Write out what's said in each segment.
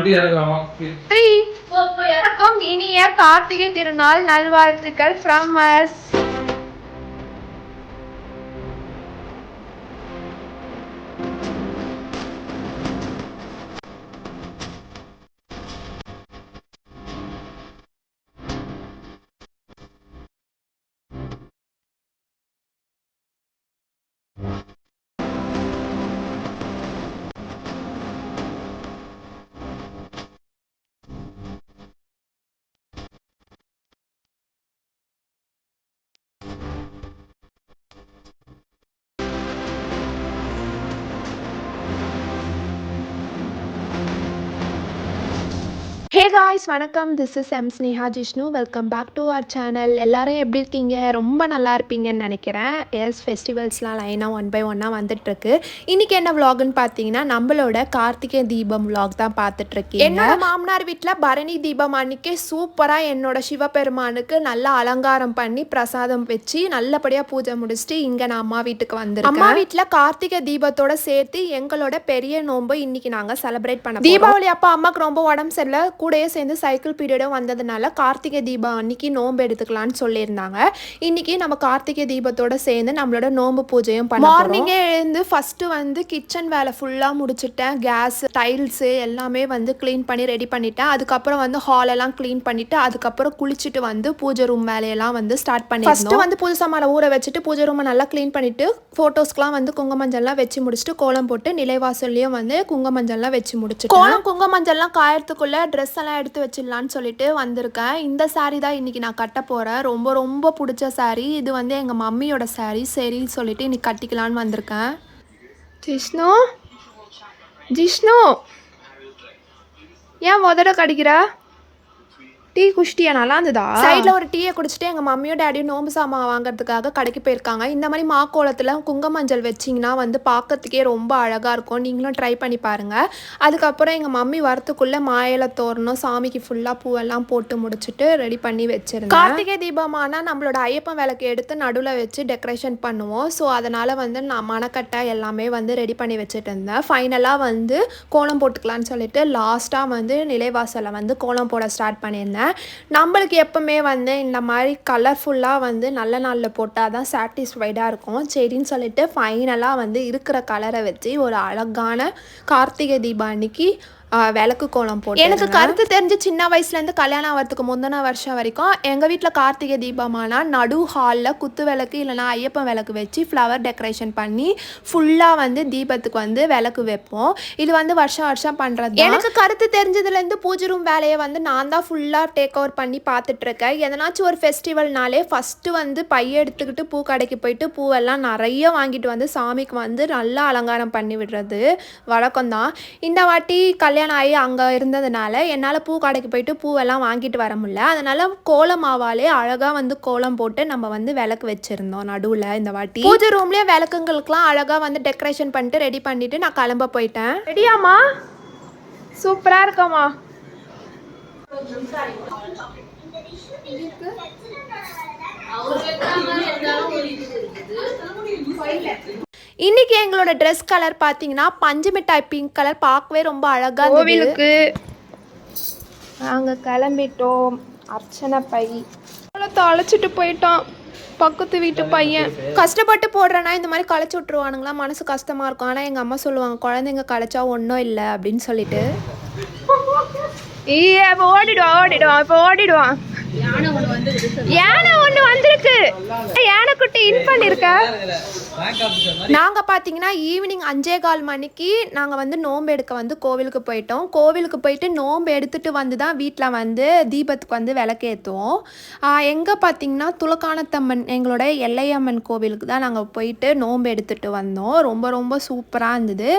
வண்டி இறங்குறாமா த்ரீ வணக்கம் இனிய கார்த்திகை திருநாள் நல்வாழ்த்துக்கள் from us Thank you. Hey guys வணக்கம். This is M Sneha Jishnu welcome back to our channel எல்லாரும் எப்படி இருக்கீங்க? ரொம்ப நல்லா இருப்பீங்கன்னு நினைக்கிறேன். எஸ் ஃபெஸ்டிவல்ஸ்லாம் லைனாக ஒன் பை ஒன்னாக வந்துட்டுருக்கு. இன்றைக்கி என்ன vlogன்னு பார்த்தீங்கன்னா நம்மளோட கார்த்திகை தீபம் vlog தான் பார்த்துட்ருக்கீங்க என்னோட மாமனார் வீட்டில் பரணி தீபம் அன்னைக்கு சூப்பராக என்னோட சிவபெருமானுக்கு நல்லா அலங்காரம் பண்ணி பிரசாதம் வச்சு நல்லபடியாக பூஜை முடிச்சுட்டு இங்கே நான் அம்மா வீட்டுக்கு வந்திருக்கேன். அம்மா வீட்டில் கார்த்திகை தீபத்தோட சேர்த்து எங்களோட பெரிய நோன்பு இன்னைக்கு நாங்கள் செலிப்ரேட் பண்ண தீபாவளி அப்போ அம்மாக்கு ரொம்ப உடம்பு சரியில்லை கூடயே சேர்ந்து சைக்கிள் பீரியடும் வந்ததுனால கார்த்திகை தீபம் அன்னைக்கு நோன்பு எடுத்துக்கலாம்னு சொல்லியிருந்தாங்க. இன்னைக்கு நம்ம கார்த்திகை தீபத்தோட சேர்ந்து நம்மளோட நோன்பு பூஜையும் பண்ண மார்னிங்கே எழுந்து ஃபர்ஸ்ட் வந்து கிச்சன் வேலை ஃபுல்லாக முடிச்சிட்டேன். கேஸ் டைல்ஸு எல்லாமே வந்து க்ளீன் பண்ணி ரெடி பண்ணிட்டேன். அதுக்கப்புறம் வந்து ஹால் எல்லாம் க்ளீன் பண்ணிட்டு அதுக்கப்புறம் குளிச்சுட்டு வந்து பூஜை ரூம் வேலையெல்லாம் வந்து ஸ்டார்ட் பண்ணி ஃபர்ஸ்ட் வந்து புது சாமான ஊற வச்சுட்டு பூஜை ரூமை நல்லா க்ளீன் பண்ணிட்டு ஃபோட்டோஸ்க்குலாம் வந்து குங்குமஞ்சள்லாம் வச்சு முடிச்சுட்டு கோலம் போட்டு நிலைவாசல்லையும் வந்து குங்குமஞ்சள்லாம் வச்சு முடிச்சு கோலம் குங்குமஞ்சள்லாம் காயறதுக்குள்ள ட்ரெஸ் எல்லாம் எடுத்து வச்சிடலான்னு சொல்லிட்டு வந்திருக்கேன். இந்த சாரீ தான் இன்றைக்கி நான் கட்ட போகிறேன் ரொம்ப ரொம்ப பிடிச்ச சாரீ இது வந்து எங்கள் மம்மியோட சாரீ சரின்னு சொல்லிட்டு இன்னைக்கு கட்டிக்கலான்னு வந்திருக்கேன். ஜிஷ்ணு? ஜிஷ்ணு? ஏன் உதட கடிக்கிற? டீ குஷ்டியா நல்லா இருந்ததா சைடில் ஒரு டீயை குடிச்சிட்டு எங்கள் மம்மியும் டேடியும் நோம்பு சாமான் வாங்குறதுக்காக கடைக்கு போயிருக்காங்க. இந்த மாதிரி மாக்கோலத்தில் குங்குமஞ்சள் வச்சிங்கன்னா வந்து பார்க்கறதுக்கே ரொம்ப அழகாக இருக்கும். நீங்களும் ட்ரை பண்ணி பாருங்கள் அதுக்கப்புறம் எங்கள் மம்மி வரத்துக்குள்ளே மாயில தோரணம் சாமிக்கு ஃபுல்லாக பூவெல்லாம் போட்டு முடிச்சுட்டு ரெடி பண்ணி வச்சிருந்தேன். கார்த்திகை தீபமானா நம்மளோட ஐயப்பன் விளக்கு எடுத்து நடுவில் வச்சு டெக்கரேஷன் பண்ணுவோம். ஸோ அதனால் வந்து நான் மணக்கட்டை எல்லாமே வந்து ரெடி பண்ணி வச்சுட்டு இருந்தேன். ஃபைனலாக வந்து கோலம் போட்டுக்கலான்னு சொல்லிட்டு லாஸ்ட்டாக வந்து நிலைவாசலை வந்து கோலம் போட ஸ்டார்ட் பண்ணியிருந்தேன். நம்மளுக்கு எப்போவுமே வந்து இந்த மாதிரி கலர்ஃபுல்லாக வந்து நல்ல நாளில் போட்டால் தான் சாட்டிஸ்ஃபைடாக இருக்கும். சரின்னு சொல்லிட்டு ஃபைனலாக வந்து இருக்கிற கலரை வச்சு ஒரு அழகான கார்த்திகை தீபம் அன்னைக்கு விளக்கு கோலம் போட்டு எனக்கு கருத்து தெரிஞ்சு சின்ன வயசுலேருந்து கல்யாணம் ஆகிறதுக்கு முந்தின வருஷம் வரைக்கும் எங்கள் வீட்டில் கார்த்திகை தீபமானா நடு ஹாலில் குத்து விளக்கு இல்லைனா ஐயப்பன் விளக்கு வச்சு ஃப்ளவர் டெக்கரேஷன் பண்ணி ஃபுல்லாக வந்து தீபத்துக்கு வந்து விளக்கு வைப்போம். இது வந்து வருஷம் வருஷம் பண்ணுறது எனக்கு கருத்து தெரிஞ்சதுலேருந்து பூஜை ரூம் வேலையை வந்து நான் தான் ஃபுல்லாக டேக் ஓவர் பண்ணி பார்த்துட்ருக்கேன். எதனாச்சும் ஒரு ஃபெஸ்டிவல்னாலே ஃபஸ்ட்டு வந்து பைய எடுத்துக்கிட்டு பூ கடைக்கு போயிட்டு பூவெல்லாம் நிறைய வாங்கிட்டு வந்து சாமிக்கு வந்து நல்லா அலங்காரம் பண்ணி விடுறது வழக்கம் தான் இந்த வாட்டி கல்யாணம் ஆகி அங்கே இருந்ததுனால என்னால் பூ கடைக்கு போயிட்டு பூவெல்லாம் வாங்கிட்டு வர முடியல. அதனால கோலம் மாவாலே அழகாக வந்து கோலம் போட்டு நம்ம வந்து விளக்கு வச்சுருந்தோம் நடுவில் இந்த வாட்டி. பூஜை ரூம்லேயே விளக்குங்களுக்குலாம் அழகாக வந்து டெக்கரேஷன் பண்ணிட்டு ரெடி பண்ணிட்டு நான் கிளம்ப போயிட்டேன். ரெடியாம்மா சூப்பராக இருக்கம்மா. இன்னைக்கு எங்களோட ட்ரெஸ் கலர் பார்த்தீங்கன்னா பஞ்சு மிட்டாய் பிங்க் கலர் பார்க்கவே ரொம்ப அழகா கோவிலுக்கு நாங்கள் கிளம்பிட்டோம். அர்ச்சனை பை. தொலைச்சிட்டு போயிட்டோம் பக்கத்து வீட்டு பையன். கஷ்டப்பட்டு போடுறேன்னா இந்த மாதிரி களைச்சி விட்ருவானுங்களா மனசு கஷ்டமா இருக்கும். ஆனால் எங்கள் அம்மா சொல்லுவாங்க குழந்தைங்க களைச்சா ஒன்றும் இல்லை அப்படின்னு சொல்லிட்டு. இப்போ ஓடிடுவான் ஓடிடுவான் இப்போ ஓடிடுவான். யானை ஒன்று வந்திருக்கு யானை இன் பண்ணிருக்க? நாங்கள் பார்த்தீங்கன்னா ஈவினிங் அஞ்சே கால் மணிக்கு நாங்கள் வந்து நோன்பு எடுக்க வந்து கோவிலுக்கு போயிட்டோம். கோவிலுக்கு போயிட்டு நோம்பு எடுத்துட்டு வந்து தான் வீட்டில் வந்து தீபத்துக்கு வந்து விளக்கேற்றுவோம் எங்கே பார்த்தீங்கன்னா துலக்கானத்தம்மன் எங்களோட எல்லையம்மன் கோவிலுக்கு தான் நாங்கள் போயிட்டு நோன்பு எடுத்துட்டு வந்தோம். ரொம்ப ரொம்ப சூப்பராக இருந்தது.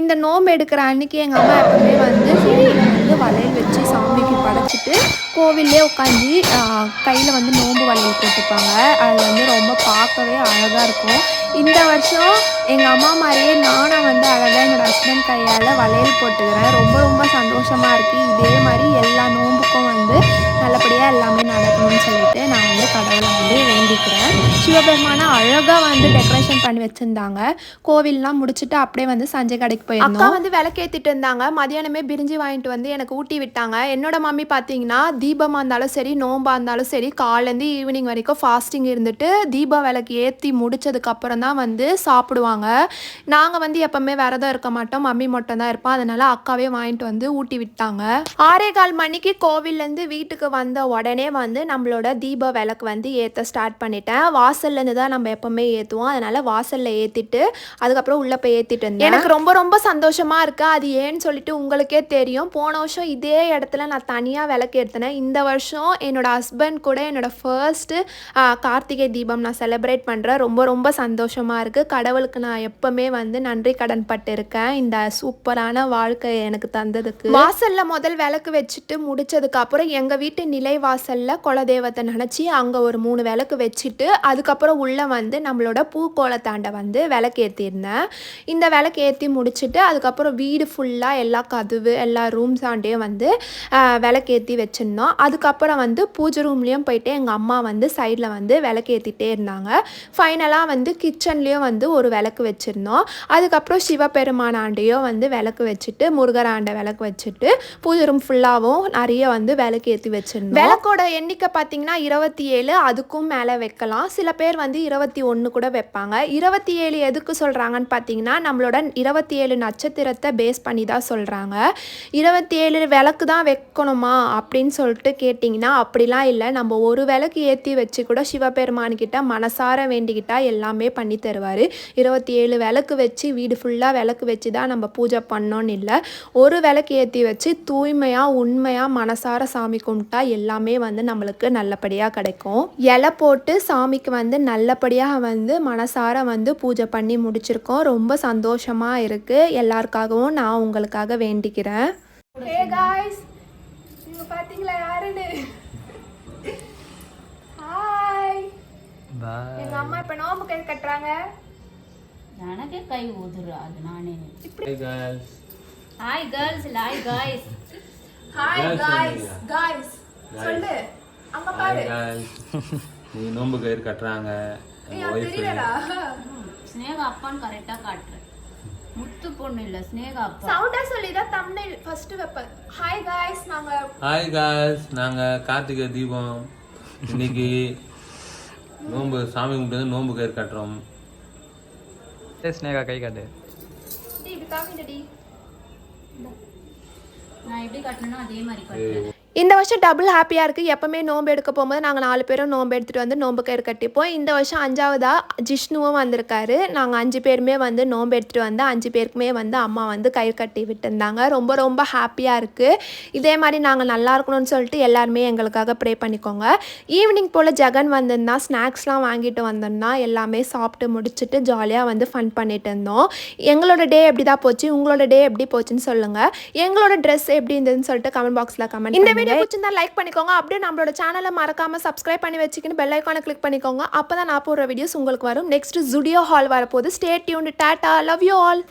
இந்த நோன்பு எடுக்கிற அன்னைக்கு எங்கள் அம்மா எப்பவுமே வந்து வந்து வளையல் வச்சு சாமிக்கு படைச்சிட்டு கோவிலே உட்காந்து கையில் வந்து நோம்பு வளையல் வச்சுருப்பாங்க. அது வந்து ரொம்ப பார்க்கவே அழகாக இருக்கும். இந்த வருஷம் எங்கள் அம்மா மாதிரியே நானும் வந்து அழகாக என்னோடய ஹஸ்பண்ட் கையால் வளையல் போட்டுக்கிறேன். ரொம்ப ரொம்ப சந்தோஷமாக இருக்குது இதே மாதிரி எல்லா நோன்புக்கும் வந்து நல்லபடியாக எல்லாமே நடக்கணும்னு சொல்லிட்டு நான் வந்து கடவுளை வந்து வேண்டிக்கிறேன். சிவபெருமானை அழகாக வந்து டெக்கரேஷன் வச்சுருந்தாங்க. கோவில்லாம் முடிச்சுட்டு அப்படியே வந்து சஞ்சய் கடைக்கு போயிருந்தோம். அக்கா வந்து விளக்கேத்திட்டு இருந்தாங்க. மதியானமே பிரிஞ்சு வாங்கிட்டு வந்து எனக்கு ஊட்டி விட்டாங்க. என்னோட மம்மி பார்த்தீங்கன்னா தீபமாக இருந்தாலும் சரி நோம்பா இருந்தாலும் சரி காலேருந்து ஈவினிங் வரைக்கும் ஃபாஸ்டிங் இருந்துட்டு தீப விளக்கு ஏற்றி முடிச்சதுக்கப்புறம் தான் வந்து சாப்பிடுவாங்க. நாங்கள் வந்து எப்போவுமே விரதம் இருக்க மாட்டோம். மம்மி மட்டும் தான் இருப்போம். அதனால அக்காவே வாங்கிட்டு வந்து ஊட்டி விட்டாங்க. ஆறே கால் மணிக்கு கோவில்லேருந்து வீட்டுக்கு வந்த உடனே வந்து நம்மளோட தீப விளக்கு வந்து ஏற்ற ஸ்டார்ட் பண்ணிட்டேன். வாசல்லேருந்து தான் நம்ம எப்போவுமே ஏற்றுவோம் அதனால வாசலில் ஏற்றிட்டு அதுக்கப்புறம் உள்ளே போய் ஏற்றிட்டு இருந்தேன் எனக்கு ரொம்ப ரொம்ப சந்தோஷமாக இருக்கு. அது ஏன்னு சொல்லிட்டு உங்களுக்கே தெரியும். போன வருஷம் இதே இடத்துல நான் தனியாக விளக்கு ஏற்றினேன் இந்த வருஷம் என்னோட ஹஸ்பண்ட் கூட என்னோட ஃபர்ஸ்ட்டு கார்த்திகை தீபம் நான் செலிப்ரேட் பண்ணுறேன் ரொம்ப ரொம்ப சந்தோஷமாக இருக்குது கடவுளுக்கு நான் எப்போவுமே வந்து நன்றி கடன் பட்டிருக்கேன். இந்த சூப்பரான வாழ்க்கை எனக்கு தந்ததுக்கு. வாசலில் முதல் விளக்கு வச்சுட்டு முடிச்சதுக்கு அப்புறம் எங்கள் வீட்டு நிலை வாசலில் குலதெய்வத்தை நினச்சி அங்கே ஒரு மூணு விளக்கு வச்சுட்டு அதுக்கப்புறம் உள்ளே வந்து நம்மளோட பூக்கோலத்தாண்டை வந்து விளக்கு ஏற்றிருந்தேன் இந்த விளக்கு ஏற்றி முடிச்சுட்டு அதுக்கப்புறம் வீடு ஃபுல்லாக எல்லா கதவு எல்லா ரூம்ஸ் ஆண்டையும் வந்து விளக்கு ஏற்றி வச்சுருந்தோம். அதுக்கப்புறம் வந்து பூஜை ரூம்லேயும் போயிட்டு எங்கள் அம்மா வந்து சைடில் வந்து விளக்கு ஏற்றிட்டே இருந்தாங்க. ஃபைனலாக வந்து கிச்சன்லேயும் வந்து ஒரு விளக்கு வச்சுருந்தோம். அதுக்கப்புறம் சிவபெருமான் ஆண்டையும் வந்து விளக்கு வச்சுட்டு முருகர் ஆண்டை விளக்கு வச்சுட்டு பூஜை ரூம் ஃபுல்லாகவும் நிறைய வந்து விளக்கு ஏற்றி வச்சுருந்தோம். விளக்கோட எண்ணிக்கை பார்த்தீங்கன்னா இருபத்தி ஏழு அதுக்கும் மேலே வைக்கலாம். சில பேர் வந்து இருபத்தி ஒன்று கூட வைப்பாங்க. இருபத்தி இருபத்தி ஏழு எதுக்கு சொல்கிறாங்கன்னு பார்த்தீங்கன்னா நம்மளோட இருபத்தி ஏழு நட்சத்திரத்தை பேஸ் பண்ணி தான் சொல்கிறாங்க இருபத்தி ஏழு விளக்கு தான் வைக்கணுமா அப்படின்னு சொல்லிட்டு கேட்டிங்கன்னா அப்படிலாம் இல்லை. நம்ம ஒரு விளக்கு ஏற்றி வச்சு கூட சிவபெருமான்கிட்ட மனசார வேண்டிக்கிட்டால் எல்லாமே பண்ணி தருவார். இருபத்தி ஏழு விளக்கு வச்சு வீடு ஃபுல்லாக விளக்கு வச்சு தான் நம்ம பூஜை பண்ணோன்னு இல்லை. ஒரு விளக்கு ஏற்றி வச்சு தூய்மையாக உண்மையாக மனசார சாமி கும்பிட்டா எல்லாமே வந்து நம்மளுக்கு நல்லபடியாக கிடைக்கும். இலை போட்டு சாமிக்கு வந்து நல்லபடியாக வந்து மனசார வந்து வந்து பூஜை பண்ணி முடிச்சிருக்கோம். ரொம்ப சந்தோஷமா இருக்கு. எல்லாருக்காகவும் நான் உங்களுக்காக வேண்டிக்கிறேன். எங்க அம்மா இப்ப நோம்பு கை கட்டுறாங்க. எனக்கு கை உதுரு அது நானே. Hi girls hi guys hi guys guys சொல்லு. அம்மா பாரு. நீ நோம்பு கயிறு கட்டுறாங்க. அப்பான்னு கரெக்டா காட்டுறேன் முத்து பொண்ணு இல்ல ஸ்னேகா அப்பா. சொல்லி தான் thumbnail first weapon. Hi guys நாங்க ஹாய் गाइस நாங்க கார்த்திகை தீபம். இன்னைக்கு நோன்பு சாமி கும்பிட்டு நோன்பு கயிறு கட்டுறோம். ஸ்னேகா கை காட்டு. நான் எப்படி கட்டணும் அதே மாதிரி கட்டுறேன். இந்த வருஷம் டபுள் ஹாப்பியாக இருக்குது எப்போவுமே நோன்பு எடுக்க போகும்போது நாங்கள் நாலு பேரும் நோன்பு எடுத்துகிட்டு வந்து நோம்பு கயிறு கட்டிப்போம். இந்த வருஷம் அஞ்சாவதாக ஜிஷ்ணுவும் வந்திருக்காரு. நாங்கள் அஞ்சு பேருமே வந்து நோன்பு எடுத்துகிட்டு வந்து அஞ்சு பேருக்குமே வந்து அம்மா வந்து கயிறு கட்டி விட்டுருந்தாங்க. ரொம்ப ரொம்ப ஹாப்பியாக இருக்குது இதே மாதிரி நாங்கள் நல்லா இருக்கணும்னு சொல்லிட்டு எல்லாருமே எங்களுக்காக ப்ரே பண்ணிக்கோங்க. ஈவினிங் போல் ஜெகன் வந்திருந்தா ஸ்நாக்ஸ்லாம் வாங்கிட்டு வந்திருந்தா எல்லாமே சாப்பிட்டு முடிச்சுட்டு ஜாலியாக வந்து ஃபன் பண்ணிட்டு இருந்தோம். எங்களோட டே எப்படி தான் போச்சு? உங்களோட டே எப்படி போச்சுன்னு சொல்லுங்கள் எங்களோட ட்ரெஸ் எப்படி இருந்ததுன்னு சொல்லிட்டு கமெண்ட் பாக்ஸில் கமெண்ட் இந்த வீடியோ பிடிச்சிருந்தா லைக் பண்ணிக்கோங்க. அப்படியே நம்மளோட சேனலை மறக்காமல் சப்ஸ்கிரைப் பண்ணி வச்சுக்கின்னு பெல் ஐக்கானை கிளிக் பண்ணிக்கோங்க. அப்போ தான் நான் போடுற வீடியோஸ் உங்களுக்கு வரும். நெக்ஸ்ட் ஜுடியோ ஹால் வரப்போகுது. Stay tuned tata love you all